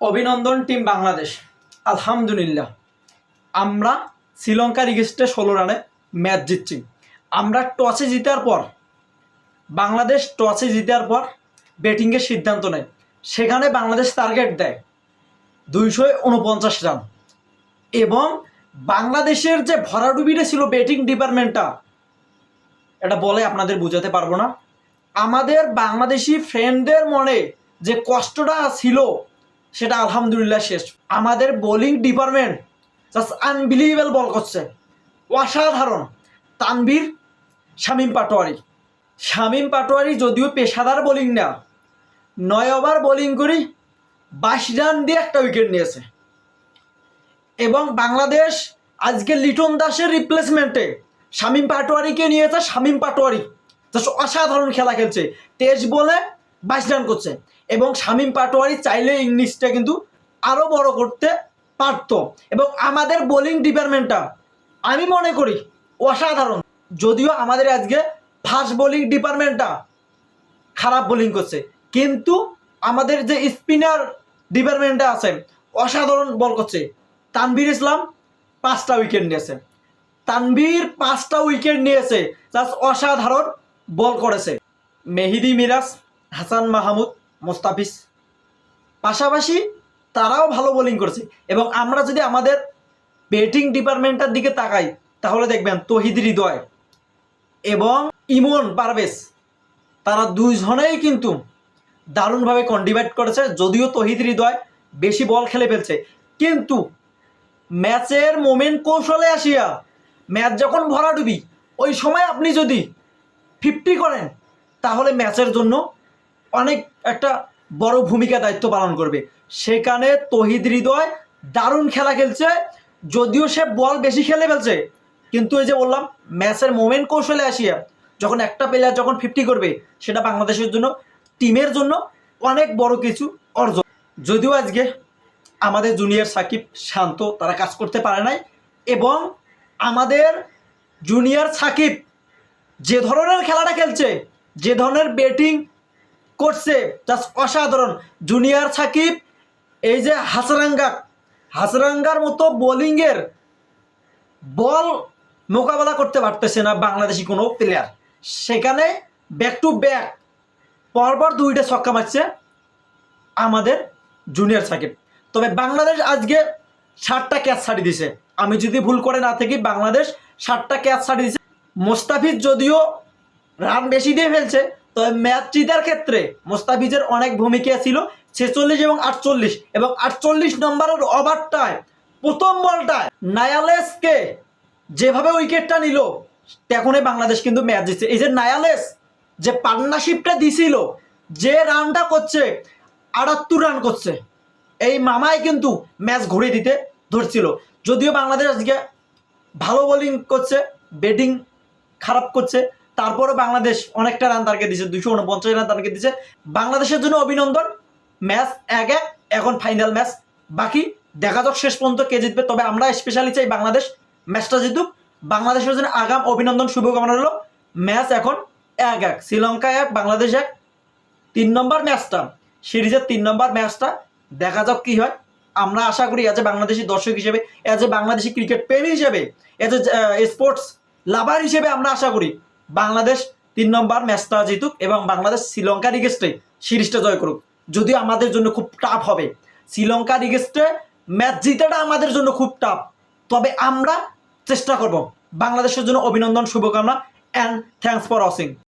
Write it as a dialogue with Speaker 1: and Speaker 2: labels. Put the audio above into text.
Speaker 1: অভিনন্দন টিম বাংলাদেশ। আলহামদুলিল্লাহ। আমরা শ্রীলঙ্কার ইগেস্টে ষোলো রানে ম্যাচ জিতছি। আমরা টসে জিতার পর, বাংলাদেশ টসে জিতার পর ব্যাটিংয়ের সিদ্ধান্ত নেয়। সেখানে বাংলাদেশ টার্গেট দেয় দুইশো উনপঞ্চাশ রান। এবং বাংলাদেশের যে ভরাডুবিটা ছিল ব্যাটিং ডিপার্টমেন্টটা এটা বলে আপনাদের বোঝাতে পারব না। আমাদের বাংলাদেশি ফ্রেন্ডদের মনে যে কষ্টটা ছিল সেটা আলহামদুলিল্লাহ শেষ। আমাদের bowling department just unbelievable ball করছে। অসাধারণ। তানভীর, শামীম পাটোয়ারি। শামীম পাটোয়ারি যদিও পেশাদার বোলিং না, নয় ওভার বোলিং করি বাইশ রান দিয়ে একটা উইকেট নিয়েছে। এবং বাংলাদেশ আজকে লিটন দাসের রিপ্লেসমেন্টে শামীম পাটোয়ারিকে নিয়েছে শামীম পাটোয়ারি। জাস্ট অসাধারণ খেলা খেলছে। তেজ বলে বাইশ রান করছে। এবং শামীম পাটোয়ারি চাইলে ইংলিশটা কিন্তু আরও বড় করতে পারত। এবং আমাদের বোলিং ডিপার্টমেন্টটা, আমি মনে করি, অসাধারণ। যদিও আমাদের আজকে ফাস্ট বোলিং ডিপার্টমেন্টটা খারাপ বোলিং করছে। কিন্তু আমাদের যে স্পিনার ডিপার্টমেন্টে আছে, অসাধারণ বল করছে। তানভীর ইসলাম পাঁচটা উইকেট নিয়েছে। তানভীর পাঁচটা উইকেট নিয়েছে, জাস্ট অসাধারণ বল করেছে। মেহিদি মিরাজ হাসান মাহমুদ মোস্তাফিজ। পাশাপাশি তারাও ভালো বোলিং করেছে এবং আমরা যদি আমাদের ব্যাটিং ডিপার্টমেন্টের দিকে তাকাই, তাহলে দেখবেন তহিদ হৃদয় এবং ইমন পারভেজ, তারা দুইজনেই কিন্তু দারুণভাবে কন্ডিভাইট করেছে, যদিও তহিদ হৃদয় বেশি বল খেলে ফেলছে। কিন্তু ম্যাচের মোমেন্ট কৌশলে আসিয়া ম্যাচ যখন ভরাডুবি, ওই সময় আপনি যদি ফিফটি করেন, তাহলে ম্যাচের জন্য অনেক একটা বড় ভূমিকা দায়িত্ব পালন করবে। সেখানে তহিদ হৃদয় দারুণ খেলা খেলছে, যদিও সে বল বেশি খেলে ফেলছে। কিন্তু এই যে বললাম, ম্যাচের মোমেন্ট কৌশলে আসিয়া যখন একটা প্লেয়ার যখন ফিফটি করবে, সেটা বাংলাদেশের জন্য, টিমের জন্য অনেক বড় কিছু অর্জন। যদিও আজকে আমাদের জুনিয়র সাকিব শান্ত, তারা কাজ করতে পারে নাই এবং আমাদের জুনিয়র সাকিব যে ধরনের খেলাটা খেলছে, যে ধরনের ব্যাটিং করছে জাস্ট অসাধারণ। জুনিয়র সাকিব, এই যে হাসরাঙ্গা, হাসরাঙ্গার মতো বোলিংয়ের বল মোকাবেলা করতে পারতেছে না বাংলাদেশি কোনো প্লেয়ার সেখানে ব্যাক টু ব্যাক পরপর দুইটা ছক্কা মারছে আমাদের জুনিয়র সাকিব। তবে বাংলাদেশ আজকে ষাটটা ক্যাচ ছাড়ি দিছে আমি যদি ভুল করে না থাকি, বাংলাদেশ ষাটটা ক্যাচ ছাড়ি দিছে মোস্তাফিজ যদিও রান বেশি দিয়ে ফেলছে তবে ম্যাচ জিতার ক্ষেত্রে মোস্তাফিজের অনেক ভূমিকা ছিল, ছেচল্লিশ এবং আটচল্লিশ। এবং আটচল্লিশ নম্বরের ওভারটায়, প্রথম বলটায় নায়ালেসকে যেভাবে উইকেটটা নিল, তখনই বাংলাদেশ কিন্তু ম্যাচ জিতছে। এই যে নায়ালেস যে পার্টনারশিপটা দিছিল, যে রানটা করছে, আটাত্তর রান করছে, এই মামাই কিন্তু ম্যাচ ঘুরে দিতে ধরছিল। যদিও বাংলাদেশ আজকে ভালো বোলিং করছে ব্যাটিং খারাপ করছে তারপরে বাংলাদেশ অনেকটা রান টার্গেট দিচ্ছে দুশো উনপঞ্চাশ রান টার্গেট দিচ্ছে বাংলাদেশের জন্য অভিনন্দন ম্যাচ এক এক, এখন ফাইনাল ম্যাচ বাকি, দেখা যাক শেষ পর্যন্ত কে জিতবে, তবে আমরা স্পেশালি চাই বাংলাদেশ ম্যাচটা জিতুক। বাংলাদেশের জন্য আগাম অভিনন্দন, শুভকামনা হলো ম্যাচ এখন এক এক, শ্রীলঙ্কা এক, বাংলাদেশ এক। তিন নম্বর ম্যাচটা সিরিজের তিন নম্বর ম্যাচটা দেখা যাক কি হয়। আমরা আশা করি এজ এ বাংলাদেশি দর্শক হিসেবে এজ এ বাংলাদেশি ক্রিকেট প্রেমী হিসেবে এজ এ স্পোর্টস লাভার হিসেবে আমরা আশা করি বাংলাদেশ তিন নম্বর ম্যাচটা জিতুক এবং বাংলাদেশ শ্রীলঙ্কার ইগেস্টে সিরিজটা জয় করুক। যদিও আমাদের জন্য খুব টাফ হবে। শ্রীলঙ্কার ইগেস্টে ম্যাচ জিতাটা আমাদের জন্য খুব টাফ তবে আমরা চেষ্টা করব। বাংলাদেশের জন্য অভিনন্দন, শুভকামনা অ্যান্ড থ্যাংকস ফর ওয়াচিং